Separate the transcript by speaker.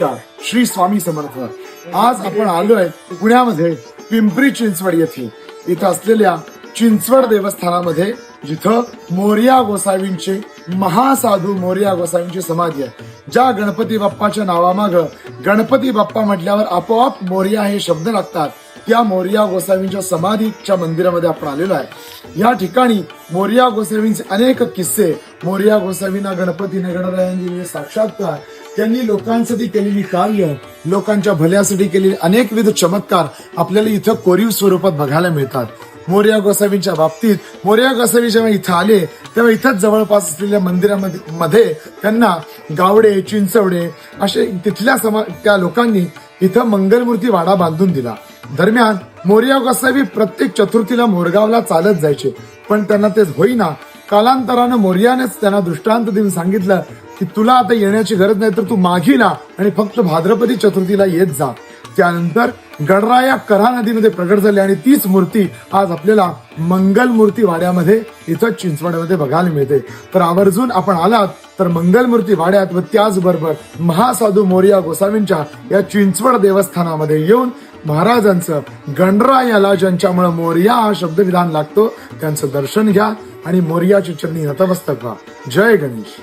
Speaker 1: नमस्कार. श्री स्वामी समर्थ. आज आपण आलोय पुण्यामध्ये पिंपरी चिंचवड येथे. इथं असलेल्या चिंचवड देवस्थानामध्ये जिथं मोरिया गोसावींचे महासाधू मोरिया गोसावींची समाधी आहे. ज्या गणपती बाप्पाच्या नावामाग गणपती बाप्पा म्हटल्यावर आपोआप मोर्या हे शब्द लागतात. त्या मोरिया गोसावींच्या समाधीच्या मंदिरामध्ये आपण आलेलो आहे. या ठिकाणी मोरिया गोसावींचे अनेक किस्से मोरिया गोसावींना गणपतीने गणरायांनी दिलेले साक्षात्कार त्यांनी लोकांसाठी केलेली कार्य लोकांच्या भल्यासाठी केलेले अनेकविध चमत्कार आपल्याला इथं कोरीव स्वरूपात बघायला मिळतात. मोर्या गोसावींच्या बाबतीत मोर्या गोसावी जेव्हा इथं आले तेव्हा इथंच जवळपास असलेल्या मंदिरामध्ये मध्ये त्यांना गावडे चिंचवडे असे तिथल्या समा त्या लोकांनी इथं मंगलमूर्ती वाडा बांधून दिला. दरम्यान मोर्या गोसावी प्रत्येक चतुर्थीला मोरगावला चालत जायचे. पण त्यांना ते होईना. कालांतरानं मोर्यानेच त्यांना दृष्टांत देऊन सांगितलं की तुला आता येण्याची गरज नाही तर तू मागी ना आणि फक्त भाद्रपदी चतुर्थीला येत जा. त्यानंतर गडराया करा नदीमध्ये प्रगट झाली आणि तीच मूर्ती आज आपल्याला मंगल मूर्ती वाड्यामध्ये इथं चिंचवडमध्ये बघायला मिळते. तर आवर्जून आपण आलात तर मंगल मूर्ती वाड्यात व त्याचबरोबर महासाधू मोरिया गोसावींच्या या चिंचवड देवस्थानामध्ये येऊन महाराजांचं गणरायाला ज्यांच्यामुळे मोर्या हा शब्दविधान लागतो त्यांचं दर्शन घ्या आणि मोरियाची चरणी नतमस्तक व्हा. जय गणेश.